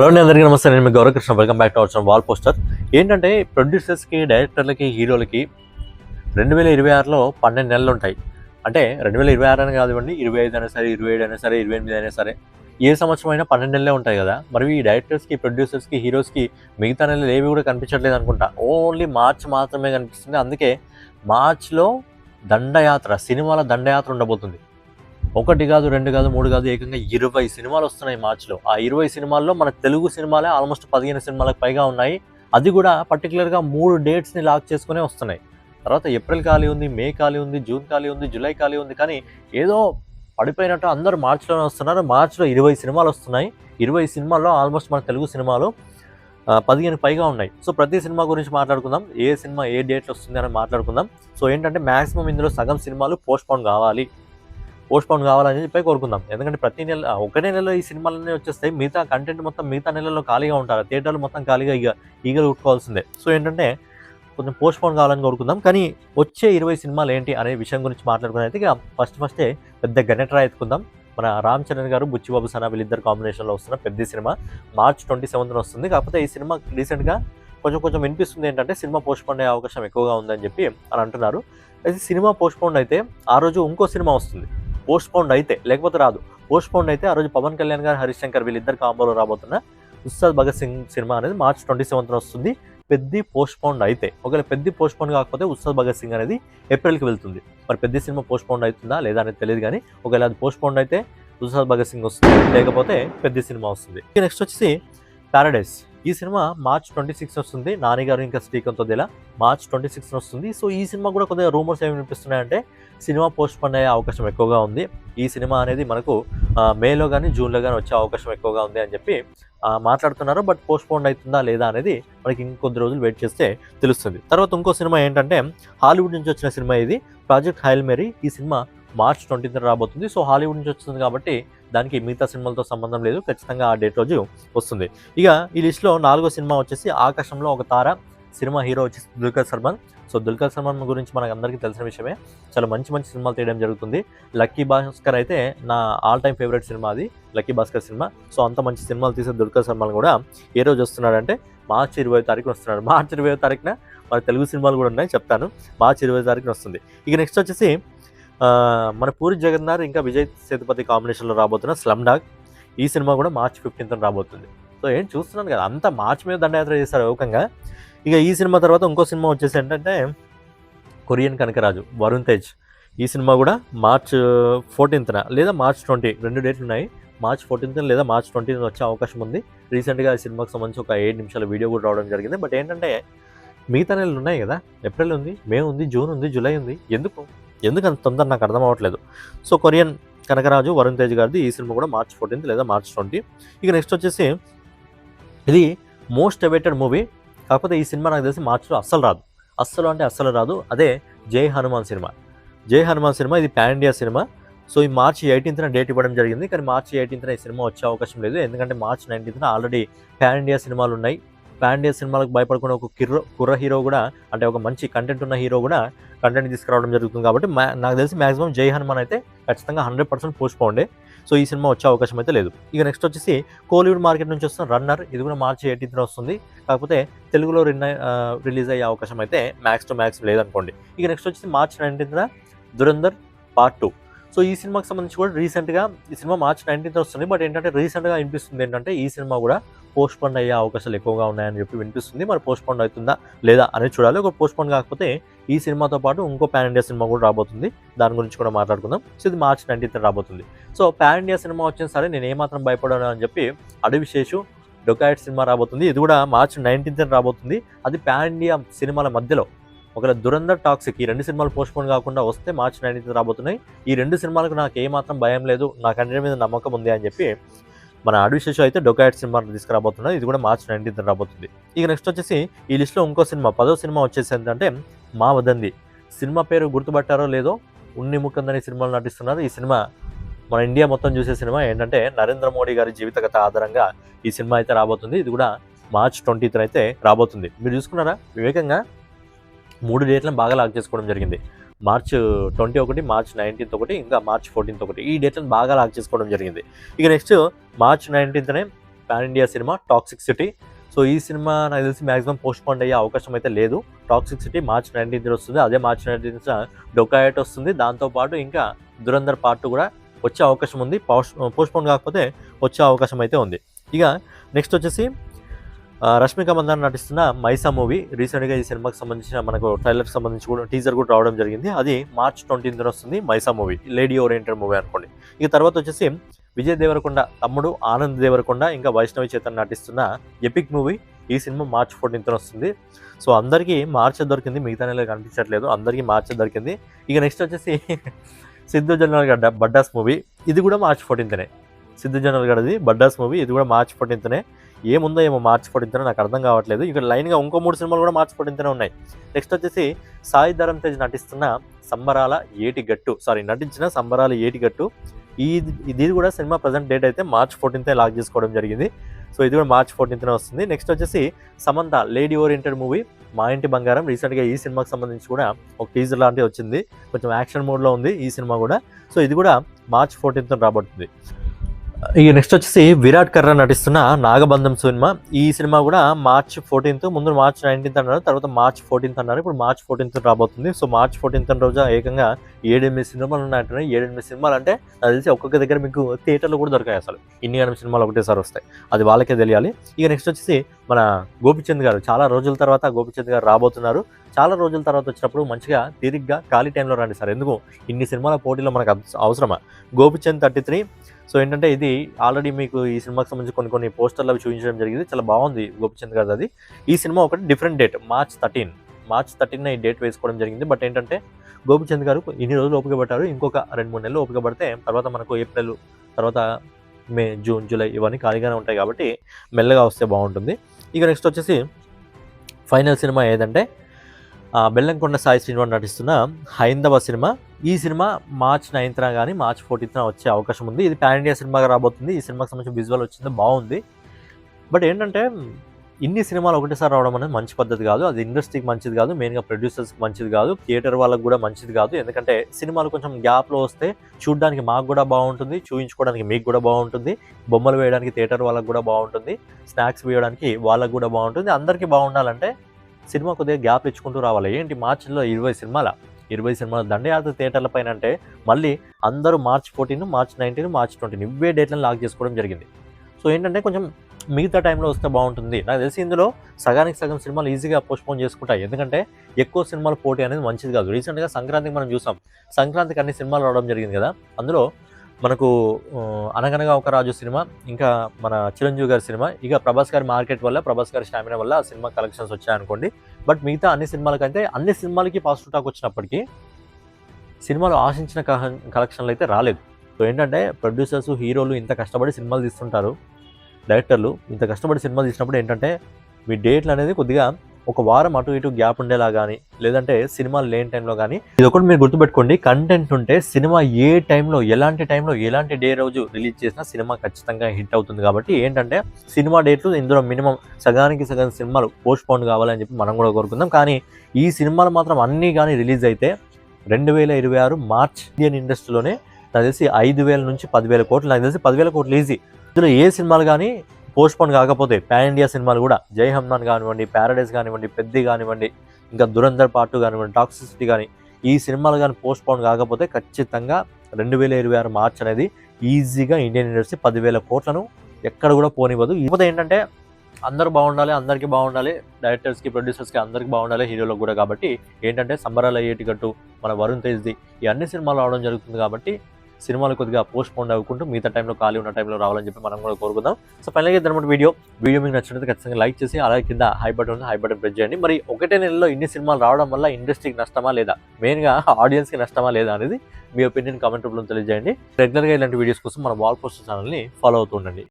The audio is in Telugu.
హలో అండి అందరికీ నమస్తే. నేను మీ Gauravakrishna welcome back to our wall poster ఏంటంటే ప్రొడ్యూసర్స్కి డైరెక్టర్లకి హీరోలకి రెండు వేల ఇరవై ఆరులో పన్నెండు నెలలు ఉంటాయి. అంటే రెండు వేల ఇరవై ఆరు అని కానివ్వండి ఇరవై ఐదు అయినా సరే ఇరవై ఏడు అయినా సరే ఇరవై ఎనిమిది అయినా సరే ఏ సంవత్సరం అయినా పన్నెండు నెలలే ఉంటాయి కదా. మరి ఈ డైరెక్టర్స్కి ప్రొడ్యూసర్స్కి హీరోస్కి మిగతా నెలలు ఏవి కూడా కనిపించట్లేదు అనుకుంటా. ఓన్లీ మార్చ్ మాత్రమే కనిపిస్తుంది. అందుకే మార్చ్లో దండయాత్ర సినిమాల దండయాత్ర ఉండబోతుంది. ఒకటి కాదు రెండు కాదు మూడు కాదు ఏకంగా ఇరవై సినిమాలు వస్తున్నాయి మార్చిలో. ఆ ఇరవై సినిమాల్లో మన తెలుగు సినిమాలే ఆల్మోస్ట్ పదిహేను సినిమాలకు పైగా ఉన్నాయి. అది కూడా పర్టికులర్గా మూడు డేట్స్ని లాక్ చేసుకునే వస్తున్నాయి. తర్వాత ఏప్రిల్ ఖాళీ ఉంది మే ఖాళీ ఉంది జూన్ ఖాళీ ఉంది జూలై ఖాళీ ఉంది. కానీ ఏదో పడిపోయినట్టు అందరూ మార్చిలోనే వస్తున్నారు. మార్చిలో ఇరవై సినిమాలు వస్తున్నాయి. ఇరవై సినిమాల్లో ఆల్మోస్ట్ మన తెలుగు సినిమాలు పదిహేను పైగా ఉన్నాయి. సో ప్రతి సినిమా గురించి మాట్లాడుకుందాం. ఏ సినిమా ఏ డేట్లో వస్తుంది అని మాట్లాడుకుందాం. సో ఏంటంటే మ్యాక్సిమం ఇందులో సగం సినిమాలు పోస్ట్పోన్ కావాలి. పోస్ట్ పోన్ కావాలని చెప్పి కోరుకుందాం. ఎందుకంటే ప్రతి నెల ఒకటే నెలలో ఈ సినిమాలన్నీ వచ్చేస్తాయి. మిగతా కంటెంట్ మొత్తం మిగతా నెలలో ఖాళీగా ఉంటారు. థియేటర్లు మొత్తం ఖాళీగా ఇక ఈగలు ఉట్టుకోవాల్సిందే. సో ఏంటంటే కొంచెం పోస్ట్పోన్ కావాలని కోరుకుందాం. కానీ వచ్చే ఇరవై సినిమాలు ఏంటి అనే విషయం గురించి మాట్లాడుకుని అయితే ఇక ఫస్ట్ ఫస్టే పెద్ద గణెట్రా ఎత్తుకుందాం. మన రామ్ చరణ్ గారు బుచ్చిబాబు సనా వీళ్ళిద్దరు కాంబినేషన్లో వస్తున్న పెద్ద సినిమా. మార్చ్ ట్వంటీ సెవెంత్న వస్తుంది. కాకపోతే ఈ సినిమా రీసెంట్గా కొంచెం కొంచెం వినిపిస్తుంది ఏంటంటే సినిమా పోస్ట్ పోన్ అయ్యే అవకాశం ఎక్కువగా ఉందని చెప్పి అని అంటున్నారు. అయితే సినిమా పోస్ట్ పోన్ అయితే ఆ రోజు ఇంకో సినిమా వస్తుంది. పోస్ట్ పోన్ అయితే లేకపోతే రాదు. పోస్ట్ పోండ్ అయితే ఆ రోజు పవన్ కళ్యాణ్ గారు హరీష్ శంకర్ వీళ్ళిద్దరు కాంబోలో రాబోతున్న ఉస్తాద్ భగత్ సింగ్ సినిమా అనేది మార్చ్ ట్వంటీ సెవెంత్న వస్తుంది. పెద్ద పోస్ట్ అయితే ఒకవేళ పెద్ద పోస్ట్పోన్ కాకపోతే ఉస్తాద్ భగత్ సింగ్ అనేది ఏప్రిల్కి వెళ్తుంది. మరి పెద్ద సినిమా పోస్ట్ పోన్ అవుతుందా లేదా అనేది తెలియదు కానీ ఒకవేళ అది పోస్ట్ అయితే ఉస్తాద్ భగత్ సింగ్ వస్తుంది. లేకపోతే పెద్ద సినిమా వస్తుంది. నెక్స్ట్ వచ్చేసి ప్యారడైస్ ఈ సినిమా మార్చ్ ట్వంటీ సిక్స్ వస్తుంది. నాని గారు ఇంకా శ్రీకాంత్ వదిలా మార్చ్ ట్వంటీ సిక్స్ వస్తుంది. సో ఈ సినిమా కూడా కొద్దిగా రూమర్స్ ఏమి వినిపిస్తున్నాయంటే సినిమా పోస్ట్ పోన్ అయ్యే అవకాశం ఎక్కువగా ఉంది. ఈ సినిమా అనేది మనకు మేలో కానీ జూన్లో కానీ వచ్చే అవకాశం ఎక్కువగా ఉంది అని చెప్పి మాట్లాడుతున్నారు. బట్ పోస్ట్ పోన్ అవుతుందా లేదా అనేది మనకి ఇంకొద్ది రోజులు వెయిట్ చేస్తే తెలుస్తుంది. తర్వాత ఇంకో సినిమా ఏంటంటే హాలీవుడ్ నుంచి వచ్చిన సినిమా ఇది. ప్రాజెక్ట్ హైల్ మేరీ ఈ సినిమా మార్చ్ ట్వంటీత్ రాబోతుంది. సో హాలీవుడ్ నుంచి వస్తుంది కాబట్టి దానికి మిగతా సినిమాలతో సంబంధం లేదు. ఖచ్చితంగా ఆ డేట్ రోజు వస్తుంది. ఇక ఈ లిస్ట్లో నాలుగో సినిమా వచ్చేసి ఆకాశంలో ఒక తార సినిమా హీరో వచ్చేసి దుల్కర్ సల్మాన్. సో దుల్కర్ సల్మాన్ గురించి మనకు అందరికీ తెలిసిన విషయమే. చాలా మంచి మంచి సినిమాలు తీయడం జరుగుతుంది. లక్కీ భాస్కర్ అయితే నా ఆల్ టైమ్ ఫేవరెట్ సినిమా అది. Lucky Bhaskar cinema. సో అంత మంచి సినిమాలు తీసే దుల్కర్ సల్మాన్ కూడా ఏ రోజు వస్తున్నాడంటే మార్చి ఇరవై తారీఖున వస్తున్నాడు. మార్చి ఇరవై తారీఖున మన తెలుగు సినిమాలు కూడా ఉన్నాయి చెప్తాను. మార్చి ఇరవై తారీఖున వస్తుంది. ఇక నెక్స్ట్ వచ్చేసి మన పూరి జగన్నాథ్ ఇంకా విజయ్ సేతుపతి కాంబినేషన్లో రాబోతున్న స్లమ్ డాగ్ ఈ సినిమా కూడా మార్చ్ ఫిఫ్టీన్త్ రాబోతుంది. సో ఏం చూస్తున్నాను కదా అంతా మార్చ్ మీద దండయాత్ర చేస్తారు ఏకంగా. ఇక ఈ సినిమా తర్వాత ఇంకో సినిమా వచ్చేసి ఏంటంటే కొరియన్ కనకరాజు వరుణ్ తేజ్. ఈ సినిమా కూడా మార్చ్ ఫోర్టీన్త్న లేదా మార్చ్ ట్వంటీ రెండు డేట్లు ఉన్నాయి. మార్చ్ ఫోర్టీన్త్ లేదా మార్చ్ ట్వంటీన్త్ వచ్చే అవకాశం ఉంది. రీసెంట్గా ఈ సినిమాకి సంబంధించి ఒక ఏడు నిమిషాల వీడియో కూడా రావడం జరిగింది. బట్ ఏంటంటే మిగతా నెలలు ఉన్నాయి కదా ఏప్రిల్ ఉంది మే ఉంది జూన్ ఉంది జూలై ఉంది. ఎందుకు? ఎందుకు అంత తొందర నాకు అర్థం అవ్వట్లేదు. సో కొరియన్ కనకరాజు వరుణ్ తేజ్ గారిది ఈ సినిమా కూడా మార్చ్ ఫోర్టీన్త్ లేదా మార్చ్ ట్వంటీ. ఇక నెక్స్ట్ వచ్చేసి ఇది మోస్ట్ అవైటెడ్ మూవీ. కాకపోతే ఈ సినిమా నాకు తెలిసి మార్చిలో అస్సలు రాదు. అస్సలు అంటే అస్సలు రాదు. అదే జై హనుమాన్ సినిమా. జై హనుమాన్ సినిమా ఇది ప్యాన్ ఇండియా సినిమా. సో ఈ మార్చి ఎయిటీన్త్న డేట్ ఇవ్వడం జరిగింది. కానీ మార్చి ఎయిటీన్త్న ఈ సినిమా వచ్చే అవకాశం లేదు. ఎందుకంటే మార్చి నైన్టీన్త్న ఆల్రెడీ ప్యాన్ ఇండియా సినిమాలు ఉన్నాయి. పాన్ ఇండియా సినిమాలకు భయపడకుండా ఒక కిర్రో కుర్ర హీరో కూడా అంటే ఒక మంచి కంటెంట్ ఉన్న హీరో కూడా కంటెంట్ తీసుకురావడం జరుగుతుంది కాబట్టి మా- నాకు తెలిసి మాక్సిమం జై హనుమాన్ అయితే ఖచ్చితంగా hundred percent postponed. So ఈ సినిమా వచ్చే అవకాశం అయితే లేదు. ఇక నెక్స్ట్ వచ్చేసి కోలీవుడ్ మార్కెట్ నుంచి వస్తున్న రన్నర్ ఇది కూడా మార్చి ఎయిటీన్త్న వస్తుంది. కాకపోతే తెలుగులో రిన్న రిలీజ్ అయ్యే అవకాశం అయితే మ్యాక్స్ టు మ్యాక్స్ లేదనుకోండి. ఇక నెక్స్ట్ వచ్చేసి మార్చ్ నైన్టీన్త్న దురందర్ పార్ట్ టూ సో ఈ సినిమాకి సంబంధించి కూడా రీసెంట్గా ఈ సినిమా మార్చ్ నైన్టీన్త్ వస్తుంది. బట్ ఏంటంటే రీసెంట్గా అనిపిస్తుంది ఏంటంటే ఈ సినిమా కూడా పోస్ట్ పోన్ అయ్యే అవకాశాలు ఎక్కువగా ఉన్నాయని చెప్పి వినిపిస్తుంది. మరి పోస్ట్ పోన్ అవుతుందా లేదా అనేది చూడాలి. ఒక పోస్ట్ పోన్ కాకపోతే ఈ సినిమాతో పాటు ఇంకో పాన్ ఇండియా సినిమా కూడా రాబోతుంది. దాని గురించి కూడా మాట్లాడుకుందాం. సో ఇది మార్చ్ నైన్టీన్త్ రాబోతుంది. సో పాన్ ఇండియా సినిమా వచ్చిన సరే నేను ఏమాత్రం భయపడాను అని చెప్పి అడవి శేషు డొకాయిట్ సినిమా రాబోతుంది. ఇది కూడా మార్చ్ నైన్టీన్త్ రాబోతుంది. అది పాన్ ఇండియా సినిమాల మధ్యలో ఒకవేళ దురందర్ టాక్సిక్ ఈ రెండు సినిమాలు పోస్ట్ పోన్ కాకుండా వస్తే మార్చ్ నైన్టీన్త్ రాబోతున్నాయి. ఈ రెండు సినిమాలకు నాకు ఏమాత్రం భయం లేదు. నాకు అన్నిటి మీద నమ్మకం ఉంది అని చెప్పి మన అడవి అయితే డొకాయిట్ సినిమా తీసుకురాబోతున్నారు ఇది కూడా మార్చ్ నైన్టీన్త్ రాబోతుంది. ఇక నెక్స్ట్ వచ్చేసి ఈ లిస్ట్లో ఇంకో సినిమా పదో సినిమా వచ్చేసి ఏంటంటే మా వదంది సినిమా పేరు గుర్తుపట్టారో లేదో ఉన్ని ముఖందని సినిమాలు నటిస్తున్నారు ఈ సినిమా మన ఇండియా మొత్తం చూసే సినిమా. ఏంటంటే నరేంద్ర మోడీ గారి జీవిత కథ ఆధారంగా ఈ సినిమా అయితే రాబోతుంది. ఇది కూడా మార్చ్ ట్వంటీత్ అయితే రాబోతుంది. మీరు చూసుకున్నారా? వివేకంగా మూడు డేట్లను బాగా లాక్ చేసుకోవడం జరిగింది. మార్చ్ ట్వంటీ ఒకటి మార్చ్ నైన్టీన్త్ ఒకటి ఇంకా మార్చ్ ఫోర్టీన్త్ ఒకటి. ఈ డేట్లను బాగా లాక్ చేసుకోవడం జరిగింది. ఇక నెక్స్ట్ మార్చ్ నైన్టీన్త్నే pan India cinema toxic city. So ఈ సినిమా నాకు తెలిసి మాక్సిమం పోస్ట్ పోన్ అయ్యే అవకాశం అయితే లేదు. టాక్సిక్ సిటీ మార్చ్ నైన్టీన్త్ వస్తుంది. అదే మార్చ్ నైన్టీన్త్ డొకాయట్ వస్తుంది. దాంతోపాటు ఇంకా దురంధర్ పార్ట్ కూడా వచ్చే అవకాశం ఉంది. పోస్ట్ పోస్ట్ పోన్ కాకపోతే వచ్చే అవకాశం అయితే ఉంది. ఇక నెక్స్ట్ వచ్చేసి రష్మిక మందన్ నటిస్తున్న మైసా మూవీ. రీసెంట్గా ఈ సినిమాకి సంబంధించిన మనకు ట్రైలర్కి సంబంధించి కూడా టీజర్ కూడా రావడం జరిగింది. అది మార్చ్ ట్వంటీన్త్న వస్తుంది Mysaa movie. Lady oriented movie అనుకోండి. ఇక తర్వాత వచ్చేసి విజయ్ దేవరకొండ తమ్ముడు ఆనంద్ దేవరకొండ ఇంకా వైష్ణవి చేతన్ నటిస్తున్న ఎపిక్ మూవీ. ఈ సినిమా మార్చ్ ఫోర్టీన్త్న వస్తుంది. సో అందరికీ మార్చ్ దొరికింది. మిగతా నెల కనిపించట్లేదు. అందరికీ మార్చ్ దొరికింది. ఇక నెక్స్ట్ వచ్చేసి సిద్ధు జనరల్ గడ్డ బడ్డాస్ మూవీ. ఇది కూడా మార్చ్ ఫోర్టీన్త్నే. సిద్ధు జనరల్ గడ్డది బడ్డాస్ మూవీ. ఇది కూడా మార్చ్ ఫోర్టీన్త్నే. ఏముందో ఏమో మార్చ్ ఫోర్టీన్త్నే నాకు అర్థం కావట్లేదు. ఇక్కడ లైన్గా ఇంకో మూడు సినిమాలు కూడా మార్చి ఫోర్టీన్త్నే ఉన్నాయి. నెక్స్ట్ వచ్చేసి సాయి ధరమ్ తేజ్ నటిస్తున్న సంబరాల ఏటి గట్టు. సారీ నటించిన సంబరాల ఏటి గట్టు. ఈ ఇది కూడా సినిమా ప్రజెంట్ డేట్ అయితే మార్చ్ ఫోర్టీన్తే లాక్ చేసుకోవడం జరిగింది. సో ఇది కూడా మార్చ్ ఫోర్టీన్త్నే వస్తుంది. నెక్స్ట్ వచ్చేసి సమంత లేడీ ఓరియంటెడ్ మూవీ మా ఇంటి బంగారం. రీసెంట్గా ఈ సినిమాకి సంబంధించి కూడా ఒక టీజర్ లాంటివి వచ్చింది. కొంచెం యాక్షన్ మోడ్లో ఉంది ఈ సినిమా కూడా. సో ఇది కూడా మార్చ్ ఫోర్టీన్త్ రాబడుతుంది. ఇక నెక్స్ట్ వచ్చేసి విరాట్ కర్ర నటిస్తున్న నాగబంధం సినిమా. ఈ సినిమా కూడా మార్చ్ ఫోర్టీన్త్ ముందు మార్చ్ నైన్టీన్త్ అన్నారు తర్వాత మార్చ్ ఫోర్టీన్త్ అన్నారు. ఇప్పుడు మార్చ్ ఫోర్టీన్త్ రాబోతుంది. సో మార్చ్ ఫోర్టీన్త్ రోజు ఏకంగా ఏడెనిమిది సినిమాలు ఉన్నాయంటున్నాయి ఏడెనిమిది సినిమాలు అంటే అది తెలిసి ఒక్కొక్క దగ్గర మీకు థియేటర్లో కూడా దొరకాయి అసలు. ఇన్ని ఎనిమిది సినిమాలు ఒకటేసారి వస్తాయి. అది వాళ్ళకే తెలియాలి. ఇక నెక్స్ట్ వచ్చేసి మన గోపిచంద్ గారు. చాలా రోజుల తర్వాత గోపిచంద్ గారు రాబోతున్నారు. చాలా రోజుల తర్వాత వచ్చినప్పుడు మంచిగా తీరిగ్గా ఖాళీ టైంలో రండి సార్. ఎందుకు? ఇన్ని సినిమాల పోటీలో మనకు అవసరమా? గోపిచంద్ థర్టీ త్రీ సో ఏంటంటే ఇది ఆల్రెడీ మీకు ఈ సినిమాకి సంబంధించి కొన్ని కొన్ని పోస్టర్లు అవి చూపించడం జరిగింది. చాలా బాగుంది గోపిచంద్ గారు అది. ఈ సినిమా ఒకటి different date March thirteen March thirteen ఈ డేట్ వేసుకోవడం జరిగింది. బట్ ఏంటంటే గోపిచంద్ గారు ఇన్ని రోజులు ఓపిక పట్టారు ఇంకొక రెండు మూడు నెలలు ఓపిక పడితే తర్వాత మనకు ఏప్రిల్ తర్వాత మే జూన్ జూలై ఇవన్నీ ఖాళీగానే ఉంటాయి కాబట్టి మెల్లగా వస్తే బాగుంటుంది. ఇక నెక్స్ట్ వచ్చేసి ఫైనల్ సినిమా ఏదంటే బెల్లంకొండ సాయి శ్రీనివాస్ నటిస్తున్న హైందవ సినిమా. ఈ సినిమా మార్చ్ నైన్త్న కానీ మార్చ్ ఫోర్టీన్త్న వచ్చే అవకాశం ఉంది. ఇది పాన్ ఇండియా సినిమాగా రాబోతుంది. ఈ సినిమాకి సంబంధించిన విజువల్ వచ్చింది బాగుంది. బట్ ఏంటంటే ఇన్ని సినిమాలు ఒకటేసారి రావడం అనేది మంచి పద్ధతి కాదు. అది ఇండస్ట్రీకి మంచిది కాదు. మెయిన్గా ప్రొడ్యూసర్స్కి మంచిది కాదు. థియేటర్ వాళ్ళకి కూడా మంచిది కాదు. ఎందుకంటే సినిమాలు కొంచెం గ్యాప్లో వస్తే చూడడానికి మాకు కూడా బాగుంటుంది. చూపించుకోవడానికి మీకు కూడా బాగుంటుంది. బొమ్మలు వేయడానికి థియేటర్ వాళ్ళకి కూడా బాగుంటుంది. స్నాక్స్ వేయడానికి వాళ్ళకి కూడా బాగుంటుంది. అందరికీ బాగుండాలంటే సినిమా కొద్దిగా గ్యాప్ ఇచ్చుకుంటూ రావాలి. ఏంటి? మార్చిలో ఇరవై సినిమాల. ఇరవై సినిమాలు దండయాత్ర థియేటర్ల పైన అంటే మళ్ళీ అందరూ March fourteen March nineteen March twenty ఇవే డేట్లను లాక్ చేసుకోవడం జరిగింది. సో ఏంటంటే కొంచెం మిగతా టైంలో వస్తే బాగుంటుంది. నాకు తెలిసి ఇందులో సగానికి సగం సినిమాలు ఈజీగా పోస్ట్పోన్ చేసుకుంటాయి. ఎందుకంటే ఎక్కువ సినిమాల పోటీ అనేది మంచిది కాదు. రీసెంట్గా సంక్రాంతికి మనం చూసాం. సంక్రాంతికి అన్ని సినిమాలు రావడం జరిగింది కదా. అందులో మనకు అనగనగా ఒక రాజు సినిమా ఇంకా మన చిరంజీవి గారి సినిమా. ఇక ప్రభాస్ గారి మార్కెట్ వల్ల ప్రభాస్ గారి స్టామినా వల్ల ఆ సినిమా కలెక్షన్స్ వచ్చాయనుకోండి. బట్ మిగతా అన్ని సినిమాలకంటే అన్ని సినిమాలకి పాజిటివ్ టాక్ వచ్చినప్పటికీ సినిమాలు ఆశించిన కలెక్షన్లు అయితే రాలేదు. సో ఏంటంటే ప్రొడ్యూసర్స్ హీరోలు ఇంత కష్టపడి సినిమాలు తీస్తుంటారు. డైరెక్టర్లు ఇంత కష్టపడి సినిమాలు తీసినప్పుడు ఏంటంటే మీ డేట్లు అనేది కొద్దిగా ఒక వారం అటు ఇటు గ్యాప్ ఉండేలా కానీ లేదంటే సినిమాలు లేని టైంలో కానీ ఇది ఒకటి మీరు గుర్తుపెట్టుకోండి కంటెంట్ ఉంటే సినిమా ఏ టైంలో ఎలాంటి టైంలో ఎలాంటి డే రోజు రిలీజ్ చేసినా సినిమా ఖచ్చితంగా హిట్ అవుతుంది కాబట్టి ఏంటంటే సినిమా డేట్లు ఇందులో మినిమం సగానికి సగం సినిమాలు పోస్ట్ పోన్ కావాలని చెప్పి మనం కూడా కోరుకుందాం. కానీ ఈ సినిమాలు మాత్రం అన్నీ కానీ రిలీజ్ అయితే రెండు వేల ఇరవై ఆరు మార్చ్ ఇండియన్ ఇండస్ట్రీలోనే నాకు తెలిసి ఐదు వేల నుంచి పదివేల కోట్లు నాకు తెలిసి పదివేల కోట్లు ఈజీ. ఇందులో ఏ సినిమాలు కానీ పోస్ట్ పోన్ కాకపోతే పాన్ ఇండియా సినిమాలు కూడా జై హమ్నాన్ కానివ్వండి ప్యారడైస్ కానివ్వండి పెద్ది కానివ్వండి ఇంకా దురంధర్ పార్ట్ కానివ్వండి టాక్సిసిటీ కానీ ఈ సినిమాలు కానీ పోస్ట్ పోన్ కాకపోతే ఖచ్చితంగా రెండు వేల ఇరవై ఆరు మార్చ్ అనేది ఈజీగా ఇండియన్ ఇండస్ట్రీ పదివేల కోట్లను ఎక్కడ కూడా పోనివ్వదు. ఇకపోతే ఏంటంటే అందరూ బాగుండాలి అందరికీ బాగుండాలి డైరెక్టర్స్కి ప్రొడ్యూసర్స్కి అందరికీ బాగుండాలి హీరోలకు కూడా కాబట్టి ఏంటంటే సంబరాల ఏటిగట్టు మన వరుణ్ తేజ్ది ఈ అన్ని సినిమాలు రావడం జరుగుతుంది కాబట్టి సినిమాలు కొద్దిగా పోస్ట్ పోన్ అవ్వకుంటూ మిగతా టైంలో ఖాళీ ఉన్న టైంలో రావాలని చెప్పి మనం కూడా కోరుకుందాం. సో ఫైనల్గా ఇద్దరు వీడియో వీడియో మీకు నచ్చినట్టు ఖచ్చితంగా లైక్ చేసి అలాగే కింద హై బటన్ ఉంది హై బటన్ ప్రెస్ చేయండి. మరి ఒకటే నెలలో ఇన్ని సినిమాలు రావడం వల్ల ఇండస్ట్రీకి నష్టమా లేదా? మెయిన్గా ఆడియన్స్కి నష్టమా లేదా అనేది మీ ఒపీనియన్ కామెంట్ రూపంలో తెలియజేయండి. రెగ్యులర్గా ఇలాంటి వీడియోస్ కోసం మన వాల్ పోస్టర్ ఛానల్ని ఫాలో అవుతూ ఉండండి.